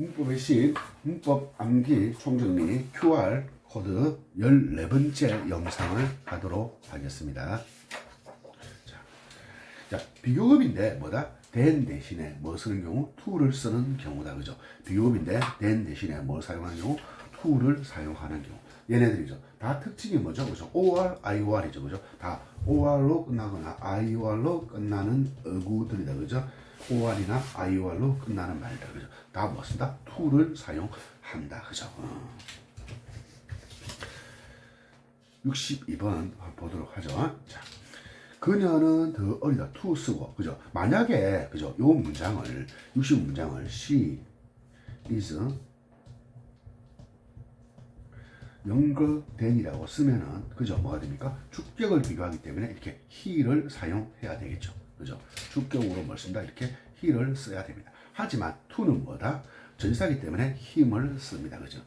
문법의 신, 문법 암기 총정리 QR 코드 14번째 영상을 하도록 하겠습니다. 자, 자, 비교급인데 뭐다? 된 대신에 뭐 쓰는 경우? to를 쓰는 경우다. 그죠? 비교급인데 된 대신에 뭘 사용하는 경우? to를 사용하는 경우. 얘네들이죠. 다 특징이 뭐죠? 그죠? or, ior이죠. 그죠? 다 or로 끝나거나 ior로 끝나는 어구들이다. 그죠? Or이나 ior로 끝나는 말이다. 그죠? 다뭐 쓴다? to를 사용한다. 그죠? 어. 62번 보도록 하죠. 자, 그녀는 더 어리다. to 쓰고, 그죠? 만약에, 그죠? 요 문장을, 60문장을 she is than이라고 쓰면은, 그죠? 뭐가 됩니까? 주격을 비교하기 때문에 이렇게 he를 사용해야 되겠죠. 그죠? 주격으로 뭘 쓴다? 이렇게 he를 써야 됩니다. 하지만 to는 뭐다? 전사기 때문에 힘을 씁니다. 그죠?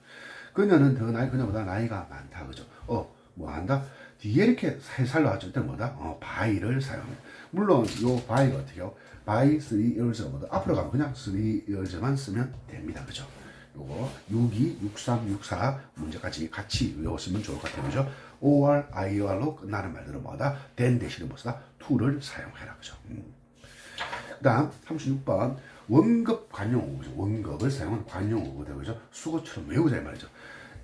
그녀는 더 나이, 그녀보다 나이가 많다. 그죠? 어, 뭐 한다? 뒤에 이렇게 살살로 하죠. 때 뭐다? 어, by를 사용합니다. 물론 요 by가 어떻게요? by 3 years가 뭐다? 앞으로 가면 그냥 3 years만 쓰면 됩니다. 그죠? 요거 62, 63, 64 문제까지 같이 외웠으면 좋을 것 같아요. 그죠? or, ir로 끝나는 말들은 뭐다? then 대신에 뭐다? to를 사용해라. 그죠? 음. 그 다음 36번 원급 관용어고 그죠? 원급을 사용한 관용어거든요 그죠? 수거처럼 외우자 이 말이죠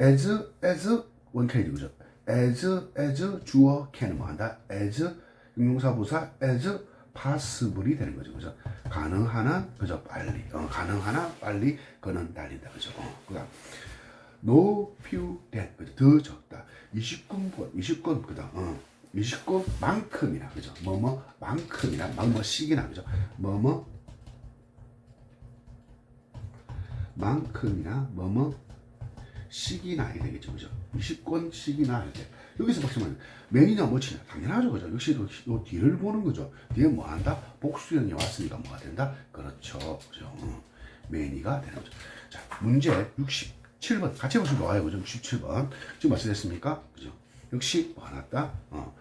as as 원캔이죠 그죠? as as 주어 can은 뭐한다? as 용사 부사 as possible이 되는 거죠 그죠? 가능하나 그죠? 빨리 어, 가능하나 빨리 그는 달린다 그죠? 어, 그 다음 no few than 그죠? 더 적다 29건 29건 그 다음 어. 29만큼이나 그죠? 뭐뭐 만큼이나 뭐뭐씩이나 그죠? 뭐뭐 만큼이나 뭐뭐 식이나 이렇게 되겠죠 그죠? 20권씩이나 이렇게 여기서 보시면 맨이냐 뭐치냐 당연하죠 그죠? 역시 요, 요 뒤를 보는 거죠 뒤에 뭐 한다? 복수형이 왔으니까 뭐가 된다? 그렇죠 그죠? 어. 매니가 되는 거죠 자 문제 67번 같이 보시면 좋아요 그죠? 67번 지금 말씀했습니까? 그죠? 역시 뭐 나왔다? 어.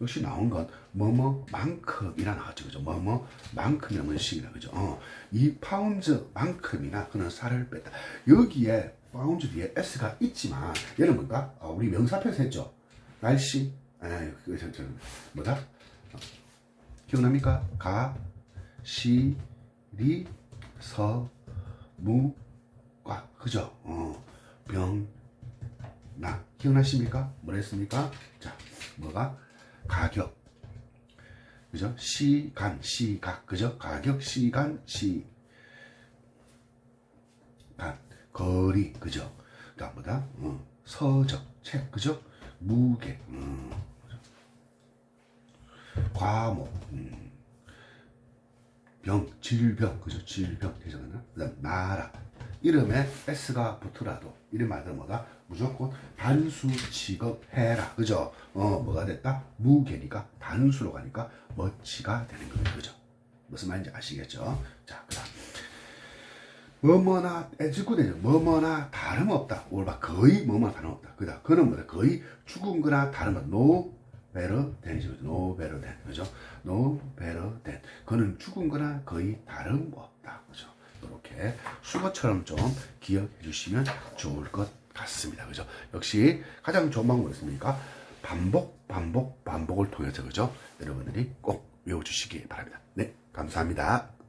역시 나온 건 뭐뭐만큼이나 나왔죠 그죠 뭐뭐만큼이라는 식이나 그죠 어, 이 파운드만큼이나 그는 살을 뺐다 여기에 파운드 뒤에 s가 있지만 얘는 뭔가? 어, 우리 명사표에서 했죠. 날씨. 에이, 그, 저, 저, 뭐다? 어, 기억납니까? 가 시 리 서 무 과. 그죠? 어, 병 나. 기억나십니까? 뭐랬습니까? 자 뭐가? 가격. 그죠? 시간, 시각, 그죠? 가격, 시간, 시간, 거리, 그죠? 그다음 뭐다? 어, 서적, 책, 그죠? 무게, 음, 과목, 음, 병, 질병, 그죠? 질병, 대장하나? 그다음 나라, 이름에 s가 붙더라도 이런 말들 뭐다? 무조건 단수 취급해라. 그죠? 어, 뭐가 됐다? 무게니까 단수로 가니까 멋지가 되는 거예요. 그죠? 무슨 말인지 아시겠죠? 자, 그 다음. 뭐뭐나 에즈구대죠. 뭐뭐나 다름없다. 올바 거의 뭐뭐나 다름없다. 그다. 그는 뭐다? 거의 죽은 거나 다름없다. no better than이죠. better than. 그죠? no better than. 그는 죽은 거나 거의 다름없다. 그죠? 이렇게 수거처럼 좀 기억해 주시면 좋을 것 같습니다. 그죠? 역시 가장 좋은 방법이 있습니까? 반복, 반복, 반복을 통해서 그죠? 여러분들이 꼭 외워주시기 바랍니다. 네, 감사합니다.